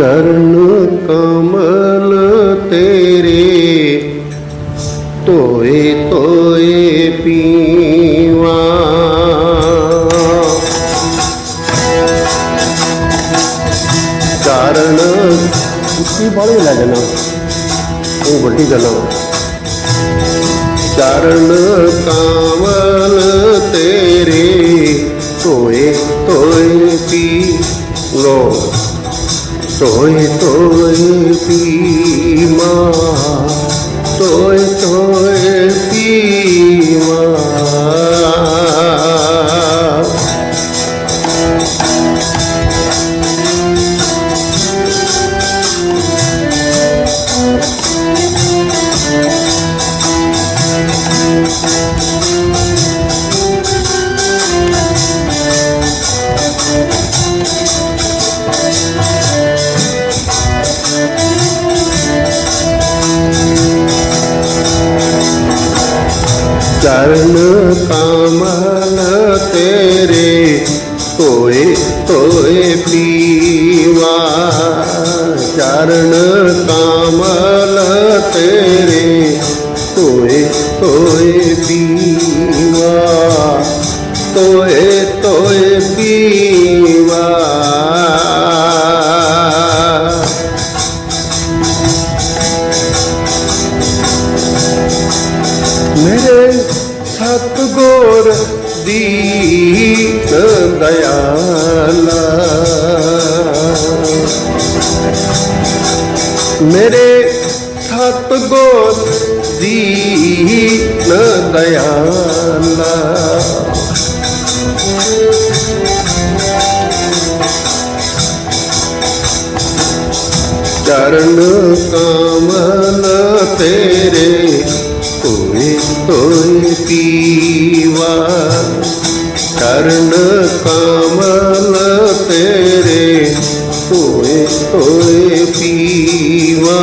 ਚਰਨ ਕਮਲ ਤੇਰੇ ਤੋਏ ਤੋਏ ਪੀਵਾ। ਚਰਨ ਉੱਚੀ ਬਾਲੇ ਲੈ ਜਾਣਾ। ਉਹ ਵੱਡੀ ਗੱਲ ਆ। ਚਰਨ ਕਮਲ ਤੇਰੇ ਤੋਏ ਤੋਏ ਪੀ ਲੋ ਤੋਏ ਤੋਏ ਪੀ ਮਾ ਤੋਏ ਦਇਆਲਾ ਚਰਨ ਕਮਲ ਤੇਰੇ ਤੋਏ ਤੋਏ ਪੀਵਾ ਚਰਨ ਕਮਲ ਤੇਰੇ ਤੋਏ ਤੋਏ ਪੀਵਾ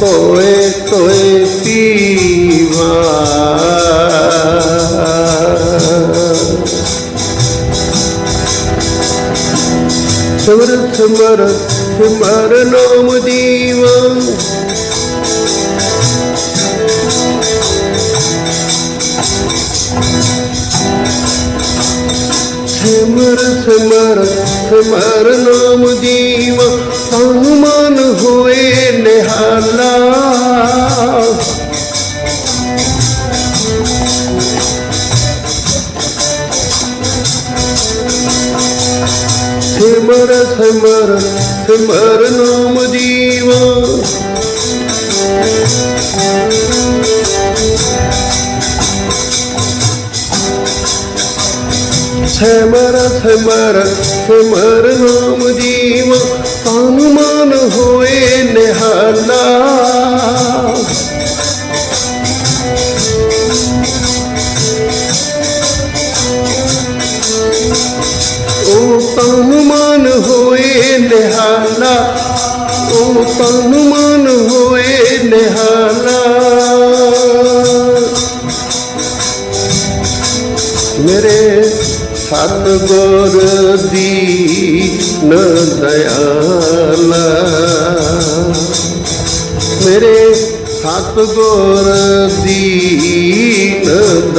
ਤੋਏ ਤੋਏ তোমার তোমার নাম দিওয়া समर समर समर नाम મરનામ જીવા સમર સમર સમર નામ ਸਤਗੁਰ ਦੀ ਨ ਦਇਆਲਾ ਮੇਰੇ ਸਤਗੁਰ ਦੀ ਨ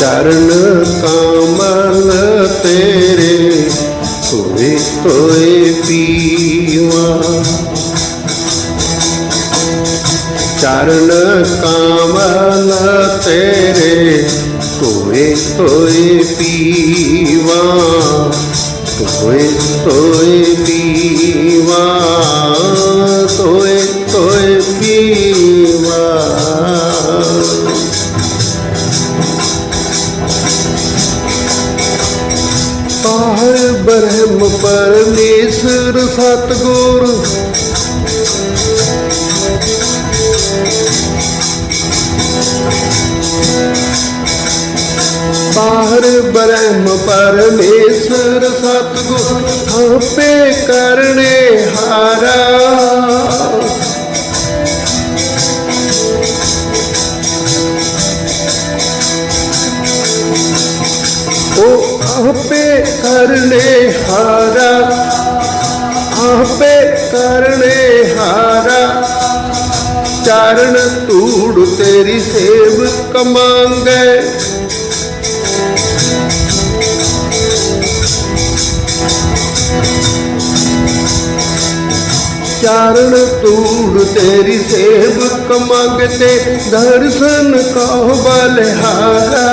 ਚਰਨ ਕਮਲ ਤੇਰੇ ਤੋਏ ਤੋਏ ਪੀਵਾ ਚਰਨ ਕਮਲ ਤੇਰੇ ਤੋਏ ਤੋਏ ਪੀਵਾ ਤੋਏ ਤੋਏ ਪੀਵਾ ਤੋਏ ਤੋਏ ਪੀਵਾ। ਪਾਰ ਬ੍ਰਹਮ ਪਰਮੇਸ਼ਰ ਸਤਗੁਰ ਸਤਗੁਰ ਆਪੇ ਕਰਨੇ ਹਾਰਾ। ਉਹ ਆਪੇ ਕਰਨੇ ਹਾਰਾ। ਆਪੇ ਕਰਨੇ ਹਾਰਾ। ਚਰਨ ਧੂੜ ਤੇਰੀ ਸੇਵ ਕਮਾਂਗੇ। ਚਰਨ ਧੂੜ ਤੇਰੀ ਸੇਵ ਕਮਾਂਗਤੇ, ਦਰਸ਼ਨ ਕੋ ਬਲਿਹਾਰਾ।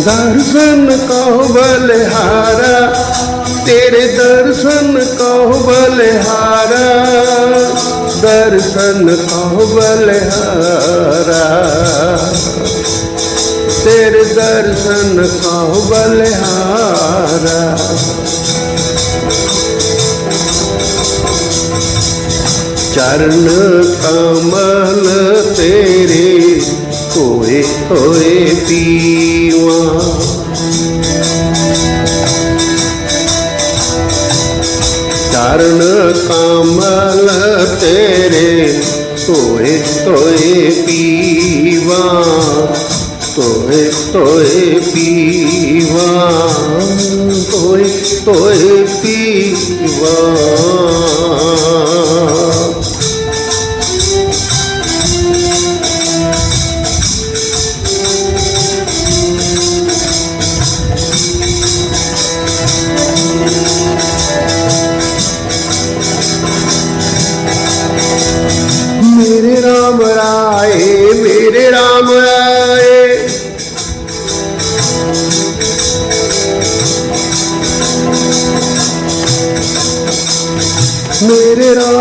ਦਰਸ਼ਨ ਕੋ ਬਲਿਹਾਰਾ, ਤੇਰੇ ਦਰਸ਼ਨ ਕੋ ਬਲਿਹਾਰਾ। ਦਰਸ਼ਨ ਕੋ ਬਲਿਹਾਰਾ। ਤੇਰੇ ਦਰਸ਼ਨ ਕੋ ਬਲਿਹਾਰਾ। ਚਰਨ ਕਮਲ ਤੇਰੇ ਕੋਏ ਹੋਏ ਪੀਵਾ। ਚਰਨ ਕਮਲ ਤੇਰੇ ਕੋਏ ਹੋਏ ਪੀਵਾ। ਤੋਏ ਤੋਏ ਪੀਵਾ ਤੋਏ ਤੋਏ ਪੀਵਾ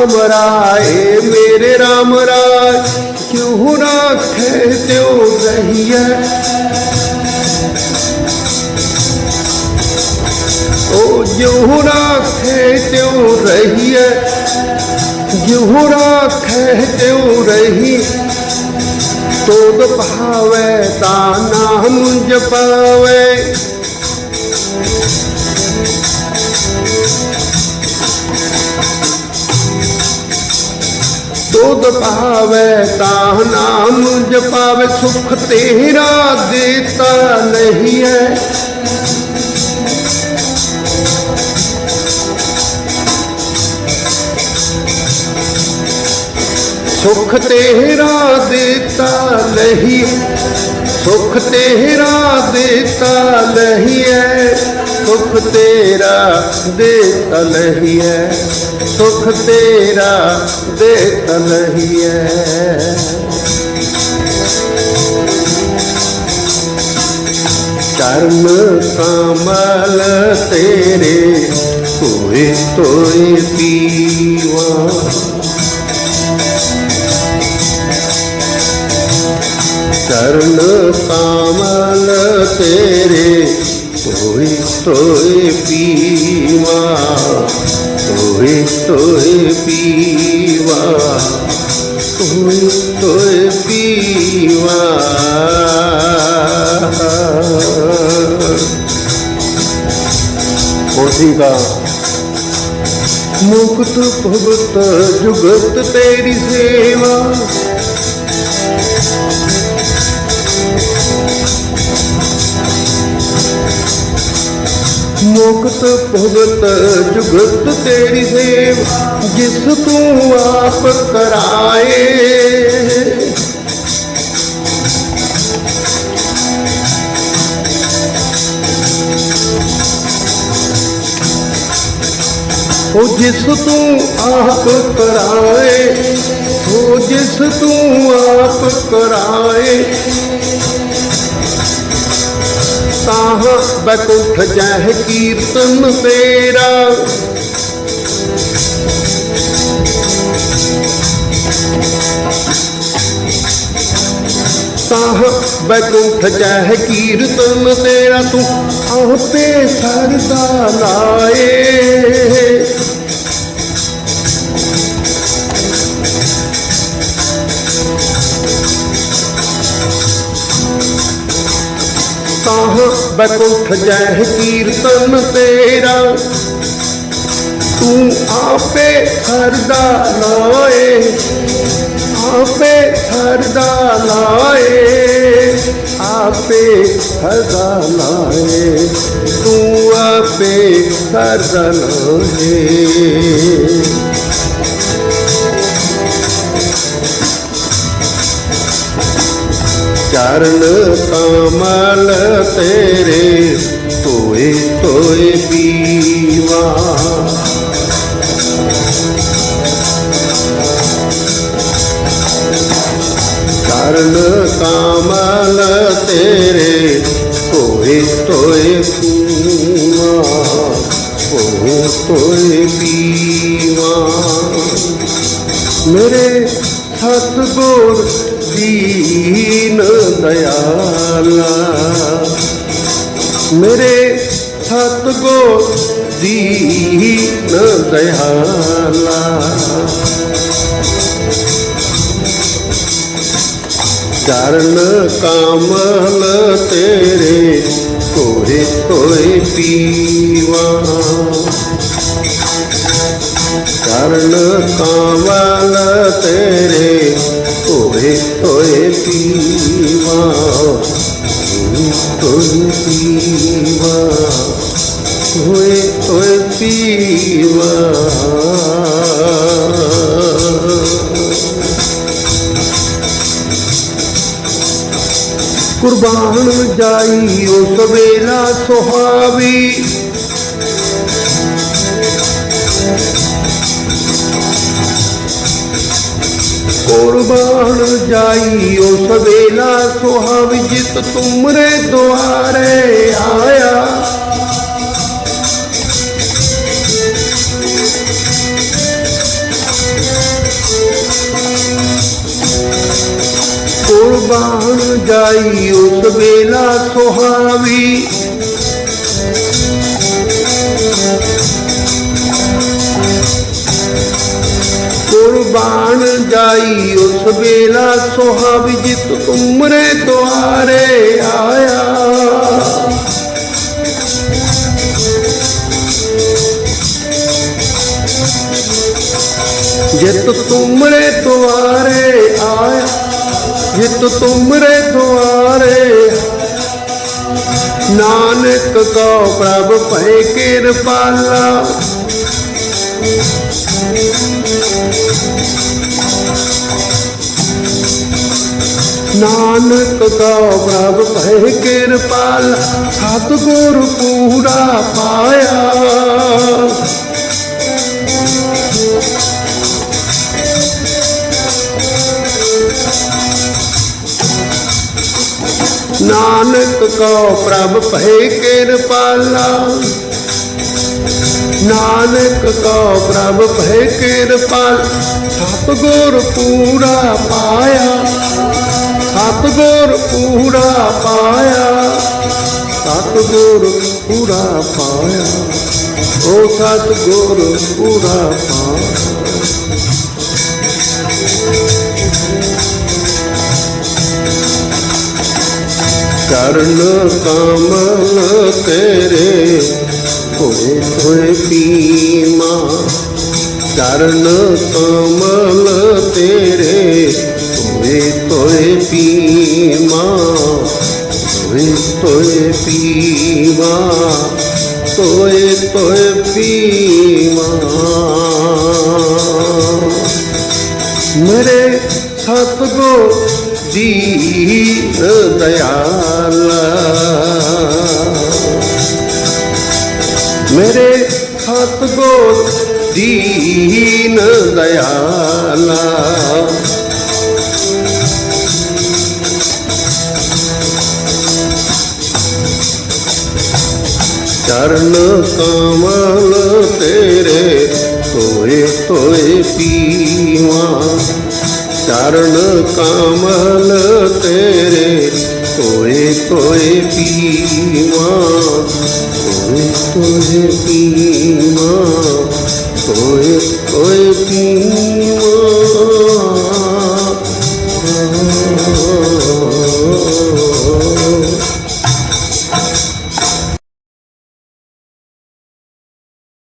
ਰਾਮ ਰਾਏ ਮੇਰੇ ਰਾਮ ਰਾਏ ਕਿਉਂ ਰਾਖੇ ਤਿਉ ਰਹੀਐ ਉਹ ਜਿਉ ਰਾਖੇ ਤਿਉ ਰਹੀਐ ਜਿਉ ਰਾਖੇ ਤਿਉ ਰਹੀ ਤੋਦ ਭਾਵੇ ਤਾ ਨਾਮ ਜਪਾਵੇ ਤੋਦ ਭਾਵੇ ਤਾ ਨਾਮ ਜਪਾਵੇ ਸੁਖ ਤੇਰਾ ਦੇਤਾ ਨਹੀਂ ਹੈ ਸੁਖ ਤੇਰਾ ਦੇਤਾ ਨਹੀਂ, ਸੁਖ ਤੇਰਾ ਦੇਤਾ ਨਹੀਂ ਹੈ ਸੁਖ ਤੇਰਾ ਦੇ ਨਹੀਂ ਹੈ ਸੁਖ ਤੇਰਾ ਦੇ ਨਹੀਂ ਹੈ ਕਰਮ ਕਮਲ ਤੇਰੇ ਹੋਏ ਤੋਏ ਪੀਵਾ। ਚਰਨ ਕਾਮਲ ਤੇਰੇ ਤੋਏ ਤੋਏ ਪੀਵਾ ਤੋਏ ਤੋਏ ਪੀਵਾ ਤੋਏ ਤੋਏ ਪੀਵਾ ਕੋਠੀ ਦਾ ਮੁਕਤ ਭਗਤ ਜੁਗਤ ਤੇਰੀ ਮੁਕਤ ਭਗਤ ਜੁਗਤ ਤੇਰੀ ਸੇਵ, ਜਿਸ ਤੂੰ ਆਪ ਕਰਾਏ। ਉਹ ਜਿਸ ਤੂੰ ਆਪ ਕਰਾਏ, ਉਹ ਜਿਸ ਤੂੰ ਆਪ ਕਰਾਏ। ਤਾਹ ਬੈਕੁੰਠ ਜਹ ਕੀਰਤਨ ਤੇਰਾ। ਤਾਹ ਬੈਕੁੰਠ ਜਹ ਕੀਰਤਨ ਤੇਰਾ ਤੂੰ ਆਪੇ ਸਰਦਾ ਲਾਏ ਤਾਹ ਜੈ ਕੀਰਤਨ ਤੇਰਾ। ਤੂੰ ਆਪੇ ਸਰਦਾ ਲਾਏ, ਆਪੇ ਸਰਦਾ ਲਾਏ, ਆਪੇ ਖਜ਼ਾਨਾ ਹੈ ਤੂੰ ਆਪੇ ਖਜ਼ਾਨਾ ਹੈ ਚਰਨ ਕਮਲ ਤੇਰੇ ਤੋਏ ਤੋਏ ਪੀਵਾ। ਚਰਨ ਕਮਲ ਤੇਰੇ ਤੋਏ ਤੋਏ ਪੀਵਾ। ਤੋਏ ਤੋਏ ਪੀਵਾ। ਮੇਰੇ ਸਤਗੁਰ ਦੀਨ ਦਇਆਲਾ ਮੇਰੇ ਸਤਗੁਰ ਦੀਨ ਦਇਆਲਾ ਚਰਨ ਕਮਲ ਤੇਰੇ ਕੋਏ ਕੋਏ ਪੀਵਾ ਚਰਨ ਕਮਲ ਤੇਰੇ ਕੋਏ ਕੋਏ ਪੀਵਾ ਕੋਏ ਪੀਵਾ ਕੋਏ ਕੋਏ ਪੀਵਾ ਕੁਰਬਾਨ ਜਾਈ ਉਸ ਵੇਲਾ ਸੁਹਾਵੀ ਕੁਰਬਾਨ ਜਾਈ ਉਸ ਵੇਲਾ ਸੁਹਾਵੀ ਜਿਤ ਤੁਮਰੇ ਦੁਆਰੇ ਆਇਆ। ਕੁਰਬਾਨ ਜਾਈ ਉਸ ਵੇਲਾ ਸੁਹਾਵੀ ਕੁਰਬਾਨ ਜਾਈ ਉਸ ਵੇਲਾ ਸੁਹਾਵੀ ਜਿਤ ਤੁਮਰੇ ਦੁਆਰੇ ਆਇਆ। ਜਿਤ ਤੁਮਰੇ ਦੁਆਰੇ ਆਇਆ। ਜਿਤ ਤੁਮਰੇ ਦੁਆਰੇ ਨਾਨਕ ਕੋ ਪ੍ਰਭ ਭੈ ਕਿਰਪਾਲਾ। ਨਾਨਕ ਕੋ ਪ੍ਰਭ ਭੈ ਕਿਰਪਾਲ ਸਤਿਗੁਰ ਪੂਰਾ ਪਾਇਆ। ਨਾਨਕ ਕੋ ਪ੍ਰਭ ਭੈ ਕਿਰਪਾਲਾ ਨਾਨਕ ਕੋ ਪ੍ਰਭ ਭੈ ਕਿਰਪਾਲ, ਸਤਿਗੁਰ ਪੂਰਾ ਪਾਇਆ। ਸਤਿਗੁਰ ਪੂਰਾ ਪਾਇਆ, ਸਤਿਗੁਰ ਪੂਰਾ ਪਾਇਆ। ਉਹ ਸਤਿਗੁਰ ਪੂਰਾ ਪਾਇਆ। ਚਰਨ ਕਮਲ ਤੇਰੇ ਹੋਏ ਹੋਏ ਪੀਮਾ ਚਰਨ ਕਮਲ ਤੇਰੇ ਹੋਏ ਹੋਏ ਪੀਮਾ ਹੋਏ ਹੋਏ ਪੀਮਾ ਹੋਏ ਹੋਏ ਪੀਮਾ ਮੇਰੇ ਸਤਗੁਰ ਦੀਨ ਦਇਆਲਾ ਮੇਰੇ ਸਤਗੁਰ ਦੀਨ ਦਇਆਲਾ। ਚਰਨ ਕਮਲ ਤੇਰੇ ਤੋਏ ਤੋਏ ਪੀਵਾ। ਚਰਨ ਕਮਲ ਤੇਰੇ করে করে পিমা করে করে পিমা করে করে পিমা। হ্যাঁ।